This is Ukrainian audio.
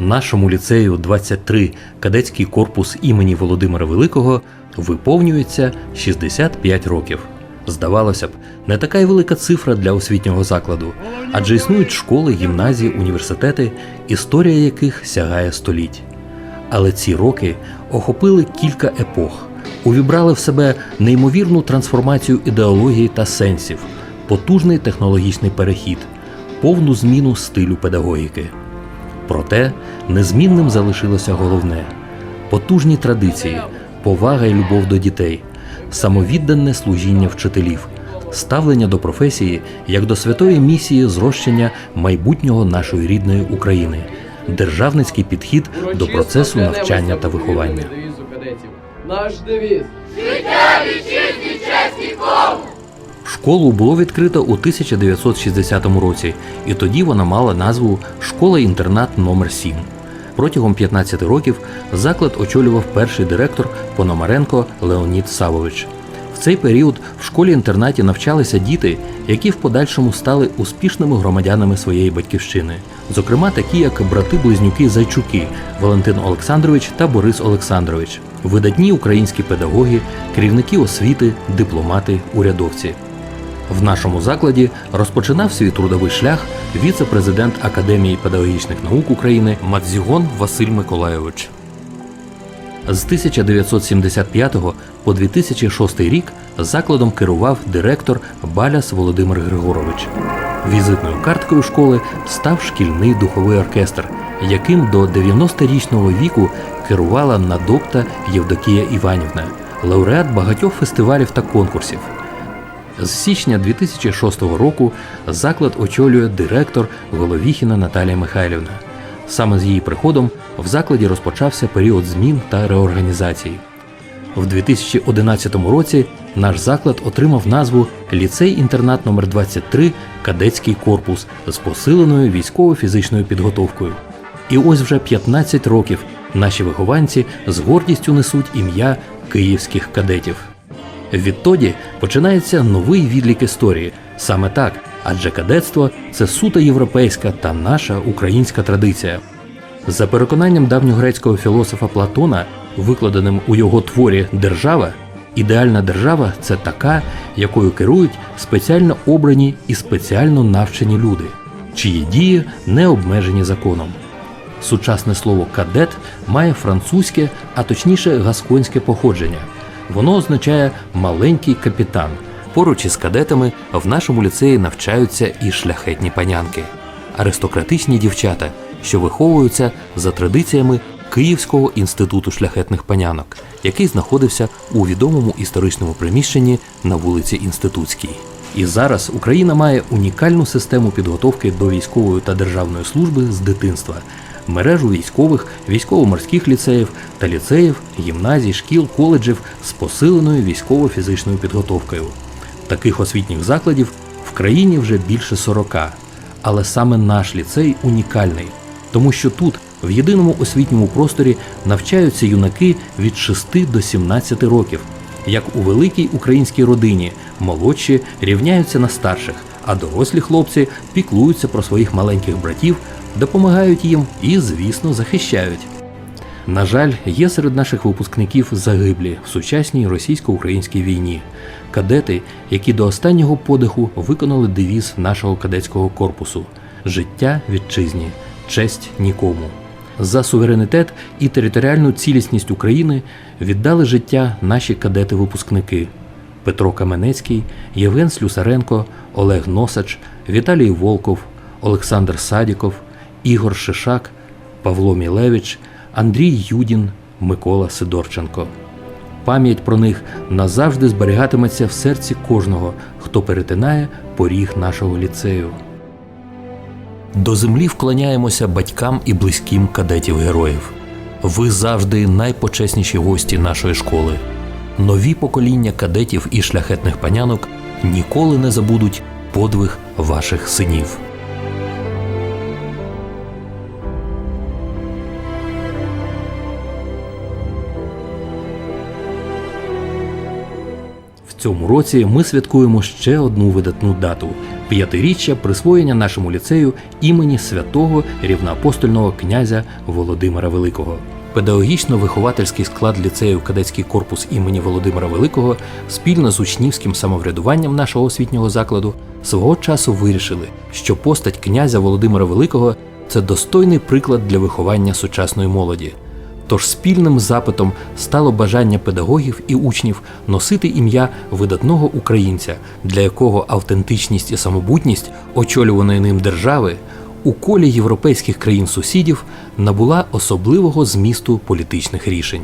Нашому ліцею 23 кадетський корпус імені Володимира Великого виповнюється 65 років. Здавалося б, не така й велика цифра для освітнього закладу, адже існують школи, гімназії, університети, історія яких сягає століть. Але ці роки охопили кілька епох, увібрали в себе неймовірну трансформацію ідеології та сенсів, потужний технологічний перехід, повну зміну стилю педагогіки. Проте незмінним залишилося головне потужні традиції, повага і любов до дітей, самовіддане служіння вчителів, ставлення до професії як до святої місії зрощення майбутнього нашої рідної України, державницький підхід до процесу навчання та виховання. Наш девіз. Школу було відкрито у 1960 році, і тоді вона мала назву Школа-інтернат номер 7 Протягом 15 років заклад очолював перший директор Пономаренко Леонід Савович. В цей період в школі-інтернаті навчалися діти, які в подальшому стали успішними громадянами своєї батьківщини, зокрема такі як брати-близнюки Зайчуки Валентин Олександрович та Борис Олександрович, видатні українські педагоги, керівники освіти, дипломати, урядовці. В нашому закладі розпочинав свій трудовий шлях віце-президент Академії педагогічних наук України Мадзігон Василь Миколайович. З 1975 по 2006 рік закладом керував директор Баляс Володимир Григорович. Візитною карткою школи став шкільний духовий оркестр, яким до 90-річного віку керувала надопта Євдокія Іванівна, лауреат багатьох фестивалів та конкурсів. З січня 2006 року заклад очолює директор Головіхіна Наталія Михайлівна. Саме з її приходом в закладі розпочався період змін та реорганізації. В 2011 році наш заклад отримав назву Ліцей-інтернат номер 23 Кадетський корпус з посиленою військово-фізичною підготовкою. І ось вже 15 років наші вихованці з гордістю несуть ім'я київських кадетів. Відтоді починається новий відлік історії. Саме так, адже кадетство це суто європейська та наша українська традиція. За переконанням давньогрецького філософа Платона, викладеним у його творі Держава, ідеальна держава це така, якою керують спеціально обрані і спеціально навчені люди, чиї дії не обмежені законом. Сучасне слово кадет має французьке, а точніше гасконське походження. Воно означає маленький капітан. Поруч із кадетами в нашому ліцеї навчаються і шляхетні панянки, аристократичні дівчата, що виховуються за традиціями Київського інституту шляхетних панянок, який знаходився у відомому історичному приміщенні на вулиці Інститутській. І зараз Україна має унікальну систему підготовки до військової та державної служби з дитинства, мережу військових, військово-морських ліцеїв та ліцеїв, гімназій, шкіл, коледжів з посиленою військово-фізичною підготовкою. Таких освітніх закладів в країні вже більше 40. Але саме наш ліцей унікальний, тому що тут, в єдиному освітньому просторі, навчаються юнаки від 6 до 17 років. Як у великій українській родині, молодші рівняються на старших, а дорослі хлопці піклуються про своїх маленьких братів, допомагають їм і, звісно, захищають. На жаль, є серед наших випускників загиблі в сучасній російсько-українській війні, кадети, які до останнього подиху виконали девіз нашого кадетського корпусу життя вітчизні, честь нікому. За суверенітет і територіальну цілісність України віддали життя наші кадети-випускники Петро Каменецький, Євген Слюсаренко, Олег Носач, Віталій Волков, Олександр Садіков, Ігор Шишак, Павло Мілевич, Андрій Юдін, Микола Сидорченко. Пам'ять про них назавжди зберігатиметься в серці кожного, хто перетинає поріг нашого ліцею. До землі вклоняємося батькам і близьким кадетів героїв. Ви завжди найпочесніші гості нашої школи. Нові покоління кадетів і шляхетних панянок ніколи не забудуть подвиг ваших синів. Цьому році ми святкуємо ще одну видатну дату п'ятиріччя присвоєння нашому ліцею імені святого рівноапостольного князя Володимира Великого. Педагогічно-виховательський склад ліцею кадетський корпус імені Володимира Великого спільно з учнівським самоврядуванням нашого освітнього закладу свого часу вирішили, що постать князя Володимира Великого це достойний приклад для виховання сучасної молоді. Тож спільним запитом стало бажання педагогів і учнів носити ім'я видатного українця, для якого автентичність і самобутність очолюваної ним держави у колі європейських країн сусідів набула особливого змісту політичних рішень.